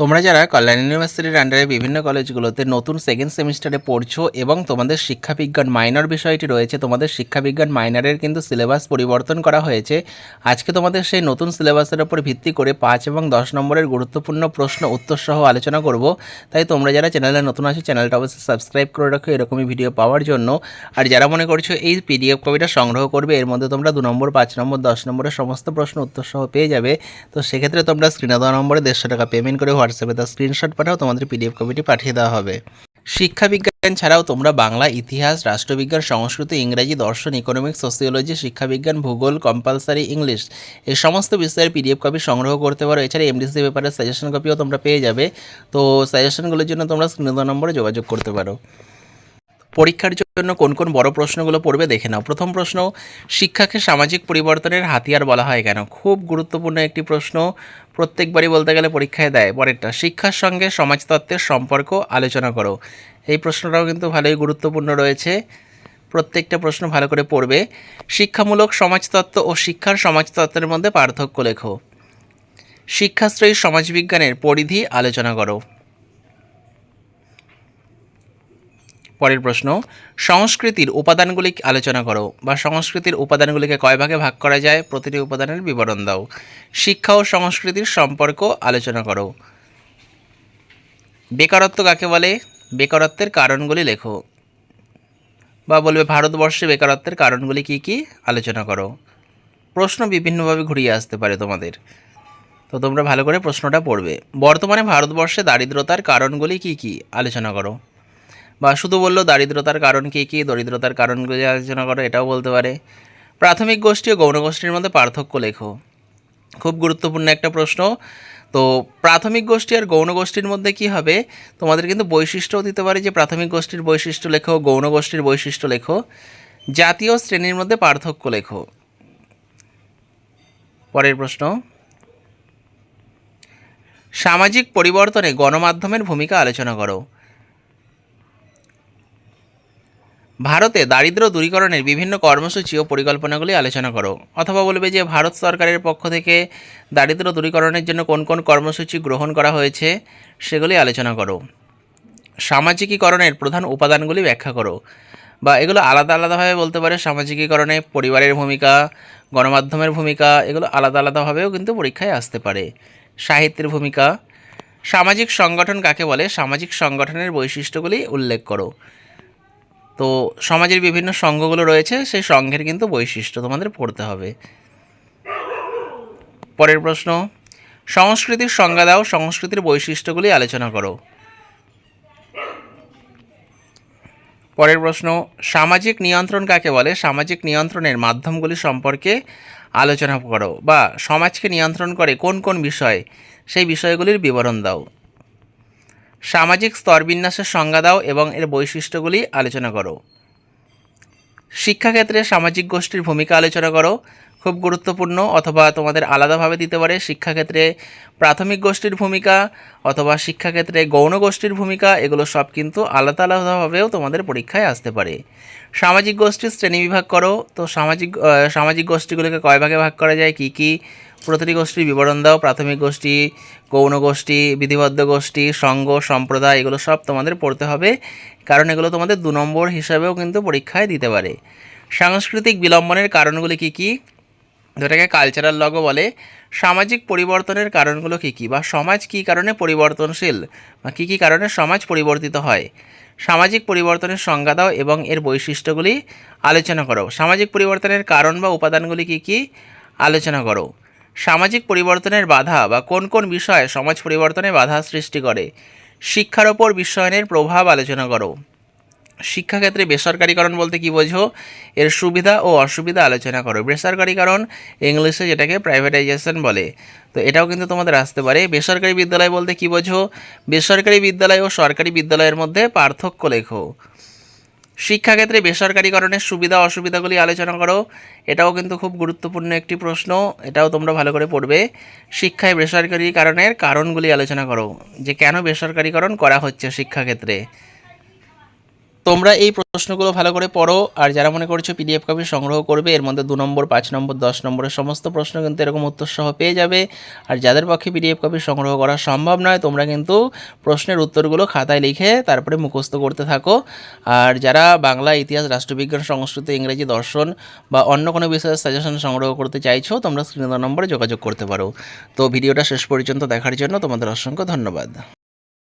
তোমরা যারা কল্যাণ ইউনিভার্সিটির আন্ডারে বিভিন্ন কলেজগুলোতে নতুন সেকেন্ড সেমিস্টারে পড়ছো এবং তোমাদের শিক্ষাবিজ্ঞান মাইনর বিষয়টি রয়েছে, তোমাদের শিক্ষাবিজ্ঞান মাইনরের কিন্তু সিলেবাস পরিবর্তন করা হয়েছে। আজকে তোমাদের সেই নতুন সিলেবাসের ওপর ভিত্তি করে পাঁচ এবং দশ নম্বরের গুরুত্বপূর্ণ প্রশ্ন উত্তর সহ আলোচনা করব। তাই তোমরা যারা চ্যানেলে নতুন আছো চ্যানেলটা অবশ্যই সাবস্ক্রাইব করে রাখো, এরকমই ভিডিও পাওয়ার জন্য। আর যারা মনে করছ এই পিডিএফ কপিটা সংগ্রহ করবে, এর মধ্যে তোমরা দু নম্বর, পাঁচ নম্বর, দশ নম্বরের সমস্ত প্রশ্ন উত্তর সহ পেয়ে যাবে। তো সেক্ষেত্রে তোমরা স্ক্রিনে দেওয়া নম্বরে দেড়শো টাকা পেমেন্ট করে হোয়াটসঅ্যাপে তার স্ক্রিনশট পাঠাও, তোমাদের পিডিএফ কপিটি পাঠিয়ে দেওয়া হবে। শিক্ষা বিজ্ঞান ছাড়াও তোমরা বাংলা, ইতিহাস, রাষ্ট্রবিজ্ঞান, সংস্কৃত, ইংরেজি, দর্শন ইকোনমিক্স সোসিওলজি শিক্ষাবিজ্ঞান, ভূগোল কম্পালসারি ইংলিশ এই সমস্ত বিষয়ের পিডিএফ কপি সংগ্রহ করতে পারো। এছাড়া এমডিসি পেপারের সাজেশন কপিও তোমরা পেয়ে যাবে। তো সাজেশনগুলোর জন্য তোমরা স্ক্রিনে নম্বরে যোগাযোগ করতে পারো। পরীক্ষার জন্য কোন কোন বড় প্রশ্নগুলো পড়বে দেখে নাও। প্রথম প্রশ্ন, শিক্ষাকে সামাজিক পরিবর্তনের হাতিয়ার বলা হয় কেন? খুব গুরুত্বপূর্ণ একটি প্রশ্ন। প্রত্যেকবারই বলতে গেলে পরীক্ষায় দেয়, পরেরটা। শিক্ষার সঙ্গে সমাজতত্ত্বের সম্পর্ক আলোচনা করো। এই প্রশ্নটাও কিন্তু ভালোই গুরুত্বপূর্ণ রয়েছে। প্রত্যেকটা প্রশ্ন ভালো করে পড়বে। শিক্ষামূলক সমাজতত্ত্ব ও শিক্ষার সমাজতত্ত্বের মধ্যে পার্থক্য লেখো। শিক্ষাশ্রয়ী সমাজবিজ্ঞানের পরিধি আলোচনা করো। পরের প্রশ্ন, সংস্কৃতির উপাদানগুলি আলোচনা করো, বা সংস্কৃতির উপাদানগুলিকে কয় ভাগে ভাগ করা যায়? প্রতিটি উপাদানের বিবরণ দাও। শিক্ষা ও সংস্কৃতির সম্পর্ক আলোচনা করো। বেকারত্ব কাকে বলে? বেকারত্বের কারণগুলি লেখো। বা বলবে, ভারতবর্ষে বেকারত্বের কারণগুলি কি কি? আলোচনা করো। প্রশ্ন বিভিন্নভাবে ঘুরিয়ে আসতে পারে তোমাদের। তো তোমরা ভালো করে প্রশ্নটা পড়বে। বর্তমানে ভারতবর্ষে দারিদ্রতার কারণগুলি কি কি? আলোচনা করো। বা শুধু বলল দারিদ্রতার কারণ কী কী দরিদ্রতার কারণগুলি আলোচনা করো, এটাও বলতে পারে। প্রাথমিক গোষ্ঠী ও গৌণ গোষ্ঠীর মধ্যে পার্থক্য লেখো। খুব গুরুত্বপূর্ণ একটা প্রশ্ন। তো প্রাথমিক গোষ্ঠী আর গৌণ গোষ্ঠীর মধ্যে কি হবে? তোমাদের কিন্তু বৈশিষ্ট্যও দিতে পারে যে প্রাথমিক গোষ্ঠীর বৈশিষ্ট্য লেখো, গৌণ গোষ্ঠীর বৈশিষ্ট্য লেখো। জাতীয় শ্রেণির মধ্যে পার্থক্য লেখো। পরের প্রশ্ন। সামাজিক পরিবর্তনে গণমাধ্যমের ভূমিকা আলোচনা করো। ভারতে দারিদ্র দূরীকরণের বিভিন্ন কর্মসূচি ও পরিকল্পনাগুলি আলোচনা করো, অথবা বলবে যে ভারত সরকারের পক্ষ থেকে দারিদ্র দূরীকরণের জন্য কোন কোন কর্মসূচি গ্রহণ করা হয়েছে, সেগুলি আলোচনা করো। সামাজিকীকরণের প্রধান উপাদানগুলি ব্যাখ্যা করো, বা এগুলো আলাদা আলাদাভাবে বলতে পারে, সামাজিকীকরণে পরিবারের ভূমিকা, গণমাধ্যমের ভূমিকা, এগুলো আলাদা আলাদাভাবেও কিন্তু পরীক্ষায় আসতে পারে। সাহিত্যের ভূমিকা, সামাজিক সংগঠন কাকে বলে, সামাজিক সংগঠনের বৈশিষ্ট্যগুলি উল্লেখ করো। তো সমাজের বিভিন্ন সংঘগুলো রয়েছে, সেই সংঘের কিন্তু বৈশিষ্ট্য তোমাদের পড়তে হবে। পরের প্রশ্ন, সংস্কৃতির সংজ্ঞা দাও, সংস্কৃতির বৈশিষ্ট্যগুলি আলোচনা করো। পরের প্রশ্ন, সামাজিক নিয়ন্ত্রণ কাকে বলে? সামাজিক নিয়ন্ত্রণের মাধ্যমগুলি সম্পর্কে আলোচনা করো, বা সমাজকে নিয়ন্ত্রণ করে কোন কোন বিষয়, সেই বিষয়গুলির বিবরণ দাও। সামাজিক স্তরবিন্যাসের সংজ্ঞা দাও এবং এর বৈশিষ্ট্যগুলি আলোচনা করো। শিক্ষাক্ষেত্রে সামাজিক গোষ্ঠীর ভূমিকা আলোচনা করো। খুব গুরুত্বপূর্ণ অথবা তোমাদের আলাদাভাবে দিতে পারে শিক্ষাক্ষেত্রে প্রাথমিক গোষ্ঠীর ভূমিকা অথবা শিক্ষাক্ষেত্রে গৌণ গোষ্ঠীর ভূমিকা, এগুলো সব কিন্তু আলাদা আলাদাভাবেও তোমাদের পরীক্ষায় আসতে পারে। সামাজিক গোষ্ঠীর শ্রেণীবিভাগ করো। তো সামাজিক সামাজিক গোষ্ঠীগুলোকে কয় ভাগে ভাগ করা যায়? কী কী? প্রতিটি গোষ্ঠীর বিবরণ দাও, প্রাথমিক গোষ্ঠী, গৌণ গোষ্ঠী, বিধিবদ্ধ গোষ্ঠী সংঘ সম্প্রদায়, এগুলো সব তোমাদের পড়তে হবে। কারণ এগুলো তোমাদের দু নম্বর হিসাবেও কিন্তু পরীক্ষায় দিতে পারে। সাংস্কৃতিক বিলম্বনের কারণগুলি কী কী? যেটাকে কালচারাল লগও বলে, সামাজিক পরিবর্তনের কারণগুলো কী কী? বা সমাজ কী কারণে পরিবর্তনশীল? বা কী কী কারণে সমাজ পরিবর্তিত হয়? সামাজিক পরিবর্তনের সংজ্ঞা দাও এবং এর বৈশিষ্ট্যগুলি আলোচনা করো। সামাজিক পরিবর্তনের কারণ বা উপাদানগুলি কী কী? আলোচনা করো। সামাজিক পরিবর্তনের বাধা বা কোন কোন বিষয় সমাজ পরিবর্তনে বাধা সৃষ্টি করে, শিক্ষার ওপর বিশ্বায়নের প্রভাব আলোচনা করো। শিক্ষাক্ষেত্রে বেসরকারীকরণ বলতে কি বোঝো? এর সুবিধা ও অসুবিধা আলোচনা করো। বেসরকারীকরণ ইংলিশে যেটাকে প্রাইভেটাইজেশন বলে। তো এটাও কিন্তু তোমাদের আসতে পারে। বেসরকারি বিদ্যালয় বলতে কি বোঝো? বেসরকারি বিদ্যালয় ও সরকারি বিদ্যালয়ের মধ্যে পার্থক্য লেখো। শিক্ষাক্ষেত্রে বেসরকারিকরণের সুবিধা অসুবিধাগুলি আলোচনা করো। এটাও কিন্তু খুব গুরুত্বপূর্ণ একটি প্রশ্ন। এটাও তোমরা ভালো করে পড়বে। শিক্ষায় বেসরকারিকরণের কারণগুলি আলোচনা করো। যে কেন বেসরকারিকরণ করা হচ্ছে শিক্ষাক্ষেত্রে? তোমরা এই প্রশ্নগুলো ভালো করে পড়ো, আর যারা মনে করছ পিডিএফ কপি সংগ্রহ করবে, এর মধ্যে দু নম্বর, পাঁচ নম্বর, দশ নম্বরের সমস্ত প্রশ্ন কিন্তু এরকম উত্তর সহ পেয়ে যাবে। আর যাদের পক্ষে পিডিএফ কপি সংগ্রহ করা সম্ভব নয়, তোমরা কিন্তু প্রশ্নের উত্তরগুলো খাতায় লিখে তারপরে মুখস্থ করতে থাকো। আর যারা বাংলা, ইতিহাস, রাষ্ট্রবিজ্ঞান, সংস্কৃত, ইংরেজি, দর্শন বা অন্য কোনো বিষয়ের সাজেশন সংগ্রহ করতে চাইছো, তোমরা স্ক্রিন নম্বরে যোগাযোগ করতে পারো। তো ভিডিওটা শেষ পর্যন্ত দেখার জন্য তোমাদের অসংখ্য ধন্যবাদ।